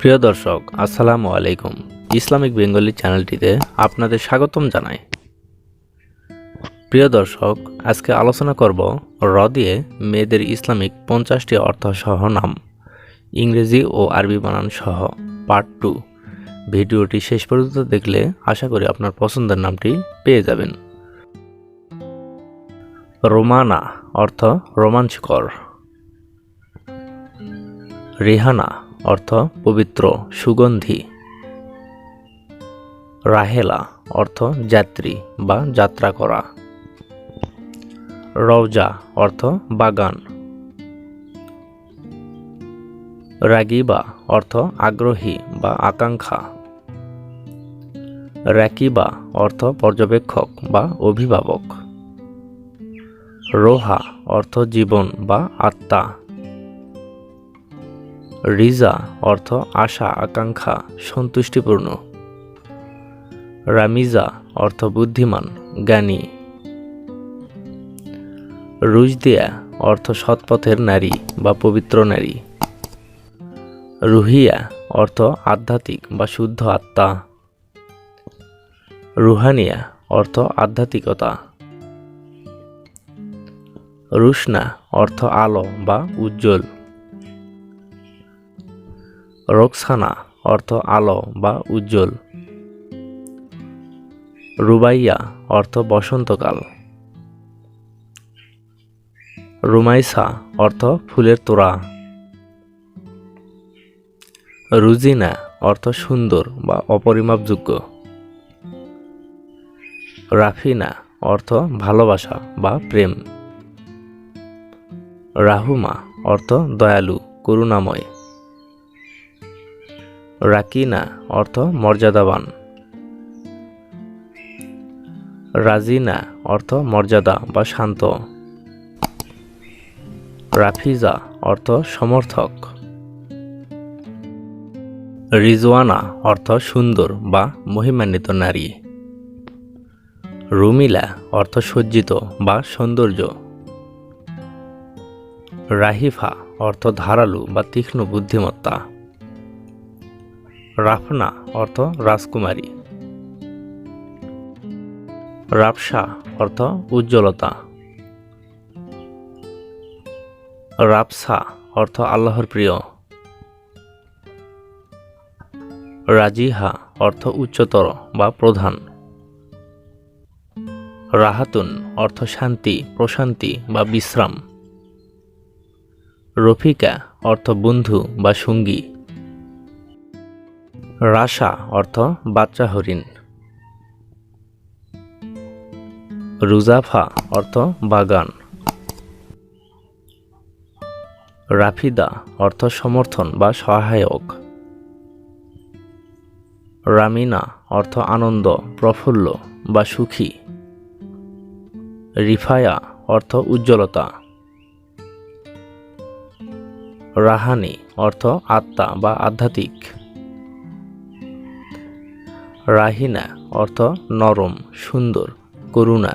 প্রিয় দর্শক, আসসালামু আলাইকুম। ইসলামিক বেঙ্গলি চ্যানেলটিতে আপনাদের স্বাগতম জানাই। প্রিয় দর্শক, আজকে আলোচনা করব র দিয়ে মেয়েদের ইসলামিক পঞ্চাশটি অর্থসহ নাম, ইংরেজি ও আরবি বানান সহ পার্ট টু ভিডিওটি শেষ পর্যন্ত দেখলে আশা করি আপনার পছন্দের নামটি পেয়ে যাবেন। রোমানা অর্থ রোমাঞ্চকর। রেহানা অর্থ পবিত্র, সুগন্ধি। রাহেলা অর্থ যাত্রী বা যাত্রা করা। রওজা অর্থ বাগান। রাগিবা অর্থ আগ্রহী বা আকাঙ্ক্ষা। রাকিবা অর্থ পর্যবেক্ষক বা অভিভাবক। রোহা অর্থ জীবন বা আত্মা। রিজা, অর্থ আশা, আকাঙ্ক্ষা, সন্তুষ্টিপূর্ণ। রামিজা, অর্থ বুদ্ধিমান, জ্ঞানী। রুজদিয়া, অর্থ সৎপথের নারী বা পবিত্র নারী। রুহিয়া, অর্থ আধ্যাত্মিক বা শুদ্ধ আত্মা। রুহানিয়া, অর্থ আধ্যাত্মিকতা। রুশনা, অর্থ আলো বা উজ্জ্বল। রোকসানা, অর্থ আলো বা উজ্জ্বল। রুবাইয়া, অর্থ বসন্তকাল। রুমাইসা, অর্থ ফুলের তোড়া। রুজিনা, অর্থ সুন্দর বা অপরিমাপযোগ্য। রাফিনা, অর্থ ভালোবাসা বা প্রেম। রাহুমা, অর্থ দয়ালু, করুণাময়। রাকিনা, অর্থ মর্যাদাবান। রাজিনা, অর্থ মর্যাদা বা শান্ত। রাফিজা, অর্থ সমর্থক। রিজওয়ানা, অর্থ সুন্দর বা মহিমান্বিত নারী। রুমিলা, অর্থ সজ্জিত বা সৌন্দর্য। রাহিফা, অর্থ ধারালু বা তীক্ষ্ণ বুদ্ধিমত্তা। রাফনা অর্থ রাজকুমারী। রাপসা অর্থ উজ্জ্বলতা। রাপসা অর্থ আল্লাহর প্রিয়। রাজিহা অর্থ উচ্চতর বা প্রধান। রাহাতুন অর্থ শান্তি, প্রশান্তি বা বিশ্রাম। রফিকা অর্থ বন্ধু বা সঙ্গী। রাশা অর্থ বাচ্চা হরিণ। রুজাফা অর্থ বাগান। রাফিদা অর্থ সমর্থন বা সহায়ক। রামিনা অর্থ আনন্দ, প্রফুল্ল বা সুখী। রিফায়া অর্থ উজ্জ্বলতা। রাহানি অর্থ আত্মা বা আধ্যাত্মিক। রাহিনা, অর্থ নরম, সুন্দর, করুণা।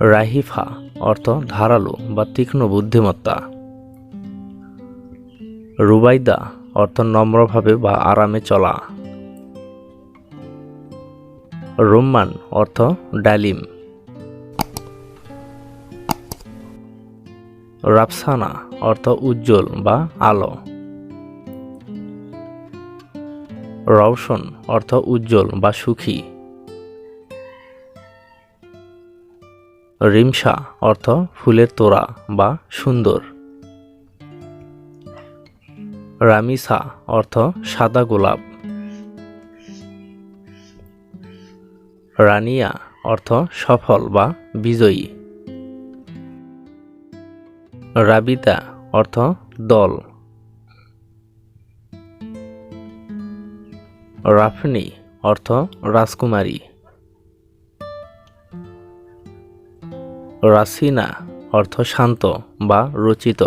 রাহিফা, অর্থ ধারালো বা তীক্ষ্ণ বুদ্ধিমত্তা। রুবাইদা, অর্থ নম্রভাবে বা আরামে চলা। রোম্মান, অর্থ ডালিম। রাফসানা, অর্থ উজ্জ্বল বা আলো। রওশন অর্থ উজ্জ্বল বা সুখী। রিমসা অর্থ ফুলের তোড়া বা সুন্দর। রামিসা অর্থ সাদা গোলাপ। রানিয়া অর্থ সফল বা বিজয়ী। রাবিতা অর্থ দল। রাফনি, অর্থ রাজকুমারী। রাসিনা, অর্থ শান্ত বা রচিত।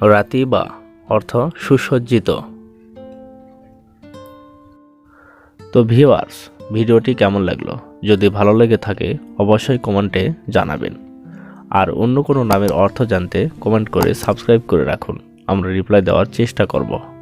রাতিবা, অর্থ সুসজ্জিত। তো ভিওয়ার্স ভিডিওটি কেমন লাগল? যদি ভালো লেগে থাকে, অবশ্যই কমেন্টে জানাবেন। আর অন্য কোনো নামের অর্থ জানতে কমেন্ট করে সাবস্ক্রাইব করে রাখুন। আমরা রিপ্লাই দেওয়ার চেষ্টা করব।